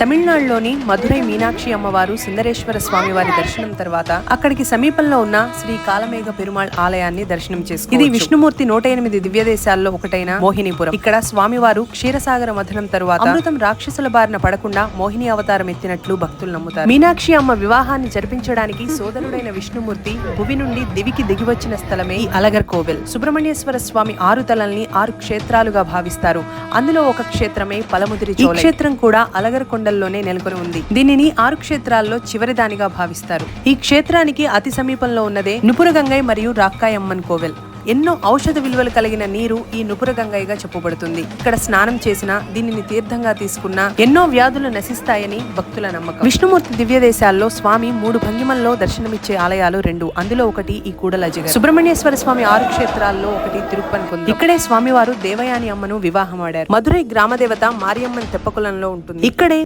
తమిళనాడులోని మధురై మీనాక్షి అమ్మవారు సుందరేశ్వర స్వామి వారి దర్శనం తర్వాత అక్కడికి సమీపంలో ఉన్న శ్రీ కాలమేఘ పెరుమాళ్ ఆలయాన్ని దర్శనం చేసుకుంది ఇది విష్ణుమూర్తి నూట ఎనిమిది దివ్య దేశాల్లో ఒకటైన మోహినీపురం. ఇక్కడ స్వామివారు క్షీరసాగర మథనం తరువాత అమృతం రాక్షసుల బారిన పడకుండా మోహిని అవతారం ఎత్తినట్లు భక్తులు నమ్ముతారు. మీనాక్షి అమ్మ వివాహాన్ని జరిపించడానికి సోదరుడైన విష్ణుమూర్తి భువి నుండి దివికి దిగివచ్చిన స్థలమే ఈ అలగర్ కోవెల్. సుబ్రహ్మణ్యేశ్వర స్వామి ఆరు తలల్ని ఆరు క్షేత్రాలుగా భావిస్తారు. అందులో ఒక క్షేత్రమే పలముదిరి ఈ క్షేత్రం కూడా అలగర్ మండల్లోనే నెలకొని ఉంది. దీనిని ఆరు క్షేత్రాల్లో చివరిదానిగా భావిస్తారు. ఈ క్షేత్రానికి అతి సమీపంలో ఉన్నదే నుపురగంగై మరియు రాక్కాయమ్మన్ కోవెల్. ఎన్నో ఔషధ విలువలు కలిగిన నీరు ఈ నుపురగంగైగా చెప్పబడుతుంది. ఇక్కడ స్నానం చేసిన దీనిని తీర్థంగా తీసుకున్న ఎన్నో వ్యాధులు నశిస్తాయని భక్తుల నమ్మకం. విష్ణుమూర్తి దివ్య దేశాల్లో స్వామి మూడు భంగిమల్లో దర్శనమిచ్చే ఆలయాలు రెండు. అందులో ఒకటి ఈ కూడలజిగ సుబ్రహ్మణ్యేశ్వర స్వామి ఆరు క్షేత్రాల్లో ఒకటి తిరుపతి ఇక్కడే స్వామివారు దేవయాని అమ్మను వివాహమాడారు. మధురై గ్రామదేవత మారియమ్మన్ తెప్పకులంలో ఉంటుంది. ఇక్కడే